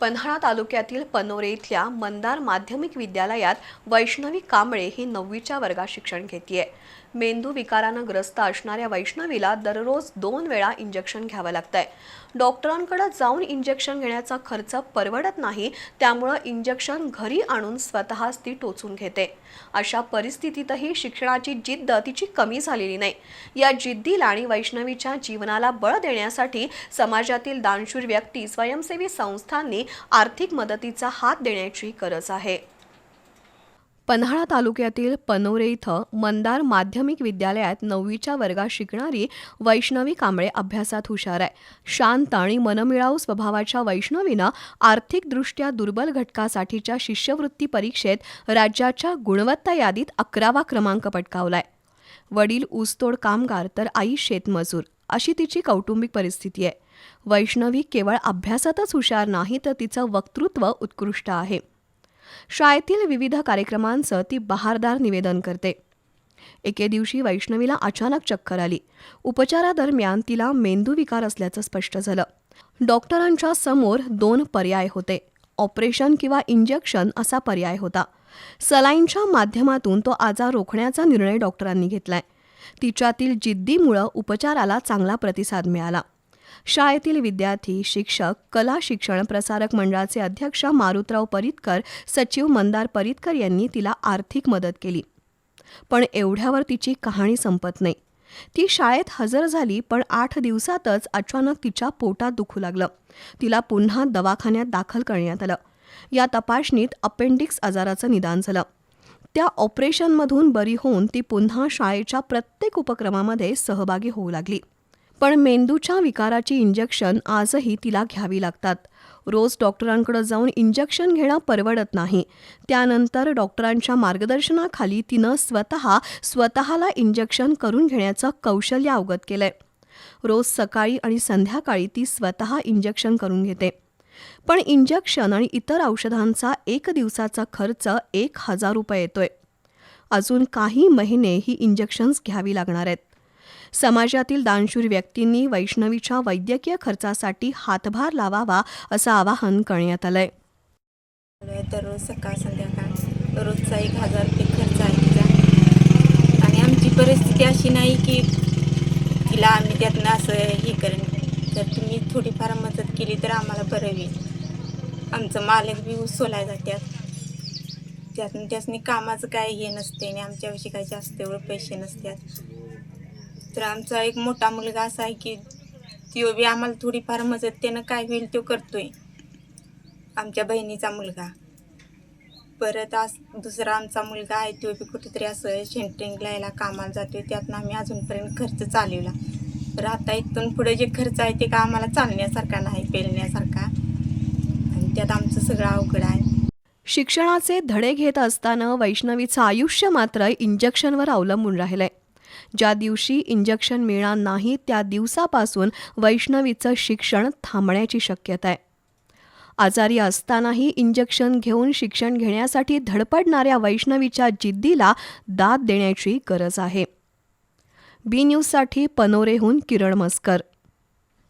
पन्हाळा तालुक्यातील पनोरे इथल्या मंदार माध्यमिक विद्यालयात वैष्णवी कांबळे ही नववीच्या वर्गात शिक्षण घेतीये. मेंदू विकारानं ग्रस्त असणाऱ्या वैष्णवीला दररोज दोन वेळा इंजेक्शन घ्यावं लागतंय. डॉक्टरांकडे जाऊन इंजेक्शन घेण्याचा खर्च परवडत नाही त्यामुळं इंजेक्शन घरी आणून स्वतःच ती टोचून घेते. अशा परिस्थितीतही शिक्षणाची जिद्द तिची कमी झालेली नाही. या जिद्दीला आणि वैष्णवीच्या जीवनाला बळ देण्यासाठी समाजातील दानशूर व्यक्ती स्वयंसेवी संस्थांनी आर्थिक मदतीचा हात देण्याची गरज आहे. पन्हाळा तालुक्यातील पनोरे इथं मंदार माध्यमिक विद्यालयात नववीच्या वर्गात शिकणारी वैष्णवी कांबळे अभ्यासात हुशार आहे. शांत आणि मनमिळाऊ स्वभावाच्या वैष्णवीनं आर्थिकदृष्ट्या दुर्बल घटकासाठीच्या शिष्यवृत्ती परीक्षेत राज्याच्या गुणवत्ता यादीत अकरावा क्रमांक पटकावलाय. वडील ऊसतोड कामगार तर आई शेतमजूर अशी तिची कौटुंबिक परिस्थिती आहे. वैष्णवी केवळ अभ्यासातच हुशार नाही तर तिचं वक्तृत्व उत्कृष्ट आहे. शाळेतील विविध कार्यक्रमांचं ती बहारदार निवेदन करते. एके दिवशी वैष्णवीला अचानक चक्कर आली. उपचारादरम्यान तिला मेंदूविकार असल्याचं स्पष्ट झालं. डॉक्टरांच्या समोर दोन पर्याय होते. ऑपरेशन किंवा इंजेक्शन असा पर्याय होता. सलाईनच्या माध्यमातून तो आजार रोखण्याचा निर्णय डॉक्टरांनी घेतलाय. तिच्यातील जिद्दीमुळं उपचाराला चांगला प्रतिसाद मिळाला. शाळेतील विद्यार्थी शिक्षक कला शिक्षण प्रसारक मंडळाचे अध्यक्ष मारुतराव परितकर सचिव मंदार परितकर यांनी तिला आर्थिक मदत केली. पण एवढ्यावर तिची कहाणी संपत नाही. ती शाळेत हजर झाली पण आठ दिवसातच अचानक तिच्या पोटात दुखू लागलं. तिला पुन्हा दवाखान्यात दाखल करण्यात आलं. या तपासणीत अपेंडिक्स आजाराचं निदान झालं. त्या ऑपरेशनमधून बरी होऊन ती पुन्हा शाळेच्या प्रत्येक उपक्रमामध्ये सहभागी होऊ लागली. पण मेंदूच्या विकाराची इंजेक्शन आजही तिला घ्यावी लागतात. रोज डॉक्टरांकडे जाऊन इंजेक्शन घेणं परवडत नाही. त्यानंतर डॉक्टरांच्या मार्गदर्शनाखाली तिनं स्वतः स्वतःला इंजेक्शन करून घेण्याचं कौशल्य अवगत केलंय. रोज सकाळी आणि संध्याकाळी ती स्वतः इंजेक्शन करून घेते. पण इंजेक्शन आणि इतर औषधांचा एक दिवसाचा खर्च एक हजार रुपये येतोय. अजून काही महिने ही इंजेक्शन्स घ्यावी लागणार आहेत. समाजातील दानशूर व्यक्तींनी वैष्णवीच्या वैद्यकीय खर्चासाठी हातभार लावावा असं आवाहन करण्यात आलंय. दररोज सकाळ संध्याकाळ रोजचा एक हजार रुपये खर्च आहे आणि आमची परिस्थिती अशी नाही की तिला आम्ही त्यातनं असं हे करेन. तर तुम्ही थोडीफार मदत केली तर आम्हाला बरं होईल. आमचं मालक बी ऊस सोलाय जात्यात. त्यातून त्यासनी कामाचं काय हे नसते आणि आमच्याविषयी काय जास्त एवढं पैसे नसतात तर आमचा एक मोठा मुलगा असा आहे की तो बी आम्हाला थोडीफार मदत त्यानं काय होईल तो करतोय. आमच्या बहिणीचा मुलगा. परत आज दुसरा आमचा मुलगा आहे तो बी कुठेतरी असं सेंटरिंगला लायला कामाला जातोय. त्यातनं आम्ही अजूनपर्यंत खर्च चालवला. राहता आता इथून पुढे जे खर्च आहे ते का आम्हाला चालण्यासारखा नाही पेलण्यासारखा? आणि त्यात आमचं सगळं अवघड आहे. शिक्षणाचे धडे घेत असताना वैष्णवीचं आयुष्य मात्र इंजेक्शनवर अवलंबून राहिलंय. ज्या दिवशी इंजेक्शन मिळणार नाही त्या दिवसापासून वैष्णवीचं शिक्षण थांबण्याची शक्यता आहे. आजारी असतानाही इंजेक्शन घेऊन शिक्षण घेण्यासाठी धडपडणाऱ्या वैष्णवीच्या जिद्दीला दाद देण्याची गरज आहे. बी न्यूजसाठी पनोरेहून किरण मस्कर